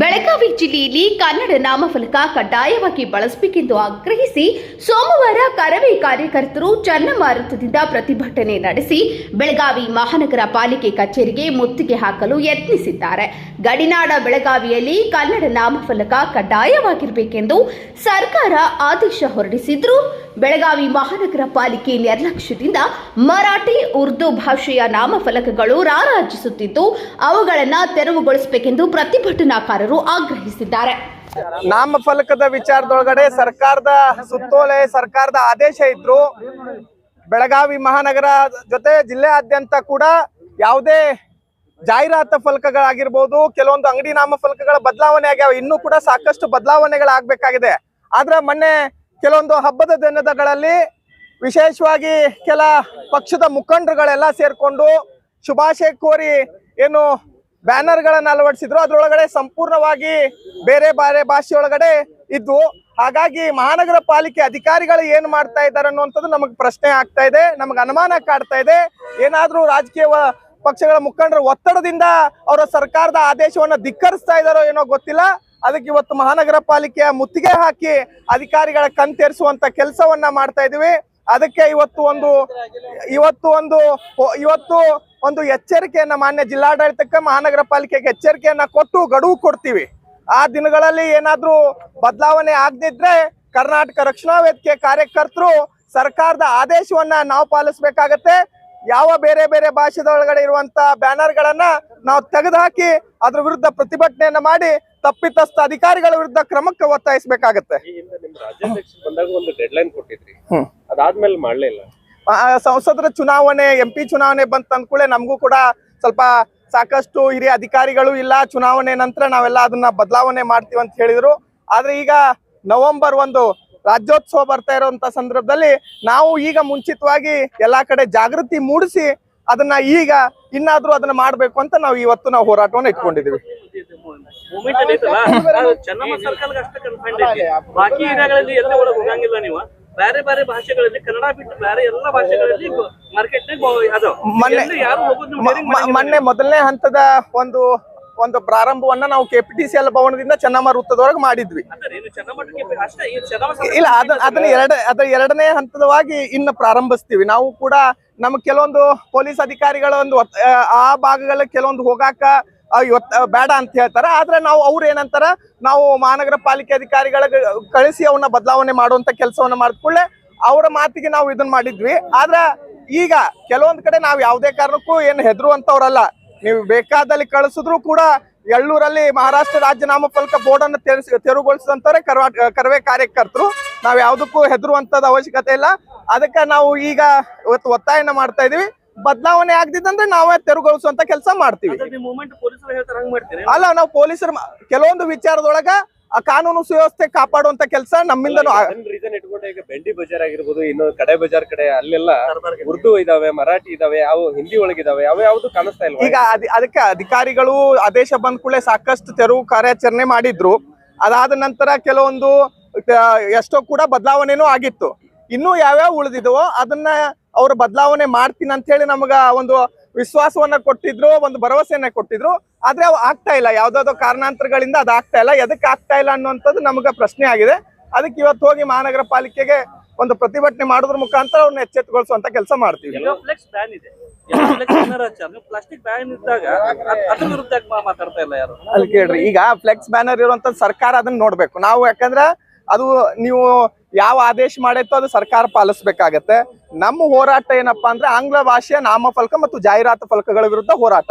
ಬೆಳಗಾವಿ ಜಿಲ್ಲೆಯಲ್ಲಿ ಕನ್ನಡ ನಾಮಫಲಕ ಕಡ್ಡಾಯವಾಗಿ ಬಳಸಬೇಕೆಂದು ಆಗ್ರಹಿಸಿ ಸೋಮವಾರ ಕರವೇ ಕಾರ್ಯಕರ್ತರು ಚನ್ನಮಾರುತದಿಂದ ಪ್ರತಿಭಟನೆ ನಡೆಸಿ ಬೆಳಗಾವಿ ಮಹಾನಗರ ಪಾಲಿಕೆ ಕಚೇರಿಗೆ ಮುತ್ತಿಗೆ ಹಾಕಲು ಯತ್ನಿಸಿದ್ದಾರೆ. ಗಡಿನಾಡ ಬೆಳಗಾವಿಯಲ್ಲಿ ಕನ್ನಡ ನಾಮಫಲಕ ಕಡ್ಡಾಯವಾಗಿರಬೇಕೆಂದು ಸರ್ಕಾರ ಆದೇಶ ಹೊರಡಿಸಿದ್ರು. ಬೆಳಗಾವಿ ಮಹಾನಗರ ಪಾಲಿಕೆ ನಿರ್ಲಕ್ಷ್ಯದಿಂದ ಮರಾಠಿ, ಉರ್ದು ಭಾಷೆಯ ನಾಮಫಲಕಗಳು ರಾರಾಜಿಸುತ್ತಿದ್ದು, ಅವುಗಳನ್ನು ತೆರವುಗೊಳಿಸಬೇಕೆಂದು ಪ್ರತಿಭಟನಾಕಾರರು ಆಗ್ರಹಿಸಿದ್ದಾರೆ. ನಾಮಫಲಕದ ವಿಚಾರದೊಳಗಡೆ ಸರ್ಕಾರದ ಸುತ್ತೋಲೆ, ಸರ್ಕಾರದ ಆದೇಶ ಇದ್ರು, ಬೆಳಗಾವಿ ಮಹಾನಗರ ಜೊತೆ ಜಿಲ್ಲೆಯಾದ್ಯಂತ ಕೂಡ ಯಾವುದೇ ಜಾಹೀರಾತು ಫಲಕಗಳಾಗಿರ್ಬೋದು, ಕೆಲವೊಂದು ಅಂಗಡಿ ನಾಮ ಫಲಕಗಳ ಬದಲಾವಣೆ ಆಗ್ಯಾವ, ಇನ್ನೂ ಕೂಡ ಸಾಕಷ್ಟು ಬದಲಾವಣೆಗಳಾಗಬೇಕಾಗಿದೆ. ಆದ್ರೆ ಮೊನ್ನೆ ಕೆಲವೊಂದು ಹಬ್ಬದ ದಿನದಗಳಲ್ಲಿ ವಿಶೇಷವಾಗಿ ಕೆಲ ಪಕ್ಷದ ಮುಖಂಡರುಗಳೆಲ್ಲ ಸೇರ್ಕೊಂಡು ಶುಭಾಶಯ ಕೋರಿ ಏನು ಬ್ಯಾನರ್ಗಳನ್ನ ಅಳವಡಿಸಿದ್ರು. ಅದರೊಳಗಡೆ ಸಂಪೂರ್ಣವಾಗಿ ಬೇರೆ ಬೇರೆ ಭಾಷೆಯೊಳಗಡೆ ಇದ್ವು ಹಾಗಾಗಿ ಮಹಾನಗರ ಪಾಲಿಕೆ ಅಧಿಕಾರಿಗಳು ಏನ್ ಮಾಡ್ತಾ ಇದ್ದಾರೆ ಅನ್ನುವಂಥದ್ದು ನಮಗೆ ಪ್ರಶ್ನೆ ಆಗ್ತಾ ಇದೆ. ನಮಗೆ ಅನುಮಾನ ಕಾಡ್ತಾ ಇದೆ. ಏನಾದ್ರೂ ರಾಜಕೀಯ ಪಕ್ಷಗಳ ಮುಖಂಡರ ಒತ್ತಡದಿಂದ ಅವರ ಸರ್ಕಾರದ ಆದೇಶವನ್ನ ಧಿಕ್ಕರಿಸ್ತಾ ಇದಾರೋ ಏನೋ ಗೊತ್ತಿಲ್ಲ. ಅದಕ್ಕೆ ಇವತ್ತು ಮಹಾನಗರ ಪಾಲಿಕೆಯ ಮುತ್ತಿಗೆ ಹಾಕಿ ಅಧಿಕಾರಿಗಳ ಕಣ್ತೇರಿಸುವಂತ ಕೆಲಸವನ್ನ ಮಾಡ್ತಾ ಇದೀವಿ. ಅದಕ್ಕೆ ಇವತ್ತು ಒಂದು ಇವತ್ತು ಒಂದು ಇವತ್ತು ಒಂದು ಎಚ್ಚರಿಕೆಯನ್ನ ಮಾನ್ಯ ಜಿಲ್ಲಾಡಳಿತಕ್ಕೆ ಮಹಾನಗರ ಪಾಲಿಕೆಗೆ ಎಚ್ಚರಿಕೆಯನ್ನ ಕೊಟ್ಟು ಗಡುವು ಕೊಡ್ತೀವಿ. ಆ ದಿನಗಳಲ್ಲಿ ಏನಾದ್ರೂ ಬದಲಾವಣೆ ಆಗದಿದ್ರೆ ಕರ್ನಾಟಕ ರಕ್ಷಣಾ ವೇದಿಕೆ ಕಾರ್ಯಕರ್ತರು ಸರ್ಕಾರದ ಆದೇಶವನ್ನ ನಾವು ಪಾಲಿಸಬೇಕಾಗತ್ತೆ. ಯಾವ ಬೇರೆ ಬೇರೆ ಭಾಷೆದೊಳಗಡೆ ಇರುವಂತ ಬ್ಯಾನರ್ ಗಳನ್ನ ನಾವು ತೆಗೆದುಹಾಕಿ ಅದ್ರ ವಿರುದ್ಧ ಪ್ರತಿಭಟನೆಯನ್ನ ಮಾಡಿ ತಪ್ಪಿತಸ್ಥ ಅಧಿಕಾರಿಗಳ ವಿರುದ್ಧ ಕ್ರಮಕ್ಕೆ ಒತ್ತಾಯಿಸಬೇಕಾಗತ್ತೆ. ಅದಾದ್ಮೇಲೆ ಮಾಡ್ಲಿಲ್ಲ ಸಂಸದರ ಚುನಾವಣೆ ಎಂ ಪಿ ಚುನಾವಣೆ ಬಂತ ಅಂದ್ಕೂಳೆ ನಮಗೂ ಕೂಡ ಸ್ವಲ್ಪ ಸಾಕಷ್ಟು ಹಿರಿಯ ಅಧಿಕಾರಿಗಳು ಇಲ್ಲ, ಚುನಾವಣೆ ನಂತರ ನಾವೆಲ್ಲ ಅದನ್ನ ಬದಲಾವಣೆ ಮಾಡ್ತೀವಿ ಅಂತ ಹೇಳಿದ್ರು. ಆದ್ರೆ ಈಗ ನವೆಂಬರ್ ಒಂದು ರಾಜ್ಯೋತ್ಸವ ಬರ್ತಾ ಇರುವಂತ ಸಂದರ್ಭದಲ್ಲಿ ನಾವು ಈಗ ಮುಂಚಿತವಾಗಿ ಎಲ್ಲಾ ಕಡೆ ಜಾಗೃತಿ ಮೂಡಿಸಿ ಅದನ್ನ ಈಗ ಇನ್ನಾದ್ರೂ ಅದನ್ನ ಮಾಡ್ಬೇಕು ಅಂತ ನಾವು ಇವತ್ತು ನಾವು ಹೋರಾಟವನ್ನು ಇಟ್ಕೊಂಡಿದೀವಿ. ಬಾಕಿ ಬೇರೆ ಬೇರೆ ಭಾಷೆಗಳಲ್ಲಿ ಕನ್ನಡ ಬಿಟ್ಟು ಬೇರೆ ಎಲ್ಲ ಭಾಷೆಗಳಲ್ಲಿ ಮಾರ್ಕೆಟ್ ಯಾರು ಮೊನ್ನೆ ಮೊದಲನೇ ಹಂತದ ಒಂದು ಒಂದು ಪ್ರಾರಂಭವನ್ನ ನಾವು ಕೆಪಿಟಿಸಿಎಲ್ ಭವನದಿಂದ ಚೆನ್ನಮ್ಮ ವೃತ್ತದವರೆಗೆ ಮಾಡಿದ್ವಿ. ಇಲ್ಲ ಅದ ಅದನ್ನ ಎರಡ ಅದ ಎರಡನೇ ಹಂತದವಾಗಿ ಇನ್ನು ಪ್ರಾರಂಭಿಸ್ತೀವಿ. ನಾವು ಕೂಡ ನಮ್ ಕೆಲವೊಂದು ಪೊಲೀಸ್ ಅಧಿಕಾರಿಗಳ ಒಂದು ಆ ಭಾಗಗಳ ಕೆಲವೊಂದು ಹೋಗಾಕ ಆ, ಇವತ್ ಬೇಡ ಅಂತ ಹೇಳ್ತಾರ. ಆದ್ರೆ ನಾವು ಅವ್ರು ಏನಂತಾರ ನಾವು ಮಹಾನಗರ ಪಾಲಿಕೆ ಅಧಿಕಾರಿಗಳ ಕಳಿಸಿ ಅವನ್ನ ಬದಲಾವಣೆ ಮಾಡುವಂತ ಕೆಲಸವನ್ನ ಮಾಡಿದ್ಕೊಳ್ಳೆ ಅವರ ಮಾತಿಗೆ ನಾವು ಇದನ್ನ ಮಾಡಿದ್ವಿ. ಆದ್ರ ಈಗ ಕೆಲವೊಂದ್ ಕಡೆ ನಾವು ಯಾವುದೇ ಕಾರಣಕ್ಕೂ ಏನು ಹೆದರುವಂತವ್ರಲ್ಲ. ನೀವು ಬೇಕಾದಲ್ಲಿ ಕಳಿಸಿದ್ರು ಕೂಡ ಎಳ್ಳೂರಲ್ಲಿ ಮಹಾರಾಷ್ಟ್ರ ರಾಜ್ಯ ನಾಮಫಲಕ ಬೋರ್ಡ್ ಅನ್ನು ತೆರವುಗೊಳಿಸಿದಂತವ್ರೆ ಕರವೇ ಕಾರ್ಯಕರ್ತರು. ನಾವ್ ಯಾವುದಕ್ಕೂ ಹೆದರುವಂತದ ಅವಶ್ಯಕತೆ ಇಲ್ಲ. ಅದಕ್ಕೆ ನಾವು ಈಗ ಇವತ್ತು ಒತ್ತಾಯನ ಮಾಡ್ತಾ ಇದೀವಿ. ಬದಲಾವಣೆ ಆಗದಿದ್ದಂದ್ರೆ ನಾವೇ ತೆರವುಗೊಳಿಸುವಂತ ಕೆಲಸ ಮಾಡ್ತೀವಿ. ಅದ್ರ ನೀವು ಮೂಮೆಂಟ್ ಪೊಲೀಸರು ಹೇಳ್ತಾರೆ ಹಂಗ್ ಮಾಡ್ತೀರಿ? ಅಲ್ಲ ನಾವು ಪೊಲೀಸರು ಕೆಲವೊಂದು ವಿಚಾರದೊಳಗ ಆ ಕಾನೂನು ಸುವ್ಯವಸ್ಥೆ ಕಾಪಾಡುವಂತ ಕೆಲಸ ನಮ್ಮಿಂದನೂ ಆ- ರೀಸನ್ ಇಟ್ಕೊಂಡು ಈಗ ಬೆಂಡಿ ಬಜಾರ್ ಆಗಿರ್ಬೋದು ಇನ್ನು ಕಡೆ ಬಜಾರ್ ಕಡೆ ಅಲ್ಲೆಲ್ಲ ಉರ್ದು ಇದಾವೆ ಮರಾಠಿ ಇದಾವೆ ಅವು ಹಿಂದಿ ಒಳಗಿದಾವೆ ಯಾವ ಯಾವ್ದು ಕಾಣಿಸ್ತಾ ಇಲ್ಲ ಈಗ ಅದ್- ಅದಕ್ಕೆ ಅಧಿಕಾರಿಗಳು ಆದೇಶ ಬಂದ ಕೂಡಲೇ ಸಾಕಷ್ಟು ತೆರವು ಕಾರ್ಯಾಚರಣೆ ಮಾಡಿದ್ರು. ಅದಾದ ನಂತರ ಕೆಲವೊಂದು ಎಷ್ಟೋ ಕೂಡ ಬದಲಾವಣೆನೂ ಆಗಿತ್ತು. ಇನ್ನೂ ಯಾವ್ಯಾವ ಉಳಿದಿದವೋ ಅದನ್ನ ಅವ್ರು ಬದಲಾವಣೆ ಮಾಡ್ತೀನಿ ಅಂತ ಹೇಳಿ ನಮಗ ಒಂದು ವಿಶ್ವಾಸವನ್ನ ಕೊಟ್ಟಿದ್ರು ಒಂದು ಭರವಸೆಯನ್ನ ಕೊಟ್ಟಿದ್ರು. ಆದ್ರೆ ಅವು ಆಗ್ತಾ ಇಲ್ಲ. ಯಾವ್ದಾದ್ರು ಕಾರಣಾಂತರಗಳಿಂದ ಅದು ಆಗ್ತಾ ಇಲ್ಲ. ಎದಕ್ಕೆ ಆಗ್ತಾ ಇಲ್ಲ ಅನ್ನುವಂಥದ್ದು ನಮಗ ಪ್ರಶ್ನೆ ಆಗಿದೆ. ಅದಕ್ಕೆ ಇವತ್ತು ಹೋಗಿ ಮಹಾನಗರ ಪಾಲಿಕೆಗೆ ಒಂದು ಪ್ರತಿಭಟನೆ ಮಾಡೋದ್ರ ಮುಖಾಂತರ ಅವ್ರನ್ನ ಎಚ್ಚೆತ್ತುಗೊಳಿಸುವಂತ ಕೆಲಸ ಮಾಡ್ತೀವಿ. ಅಲ್ಲಿ ಕೇಳ್ರಿ. ಈಗ ಫ್ಲೆಕ್ಸ್ ಬ್ಯಾನರ್ ಇರುವಂತ ಸರ್ಕಾರ ಅದನ್ನ ನೋಡ್ಬೇಕು. ನಾವು ಯಾಕಂದ್ರ ಅದು ನೀವು ಯಾವ ಆದೇಶ ಮಾಡೈತೋ ಅದು ಸರ್ಕಾರ ಪಾಲಿಸಬೇಕಾಗತ್ತೆ. ನಮ್ಮ ಹೋರಾಟ ಏನಪ್ಪಾ ಅಂದ್ರೆ ಆಂಗ್ಲ ಭಾಷೆಯ ನಾಮಫಲಕ ಮತ್ತು ಜಾಹೀರಾತು ಫಲಕಗಳ ವಿರುದ್ಧ ಹೋರಾಟ.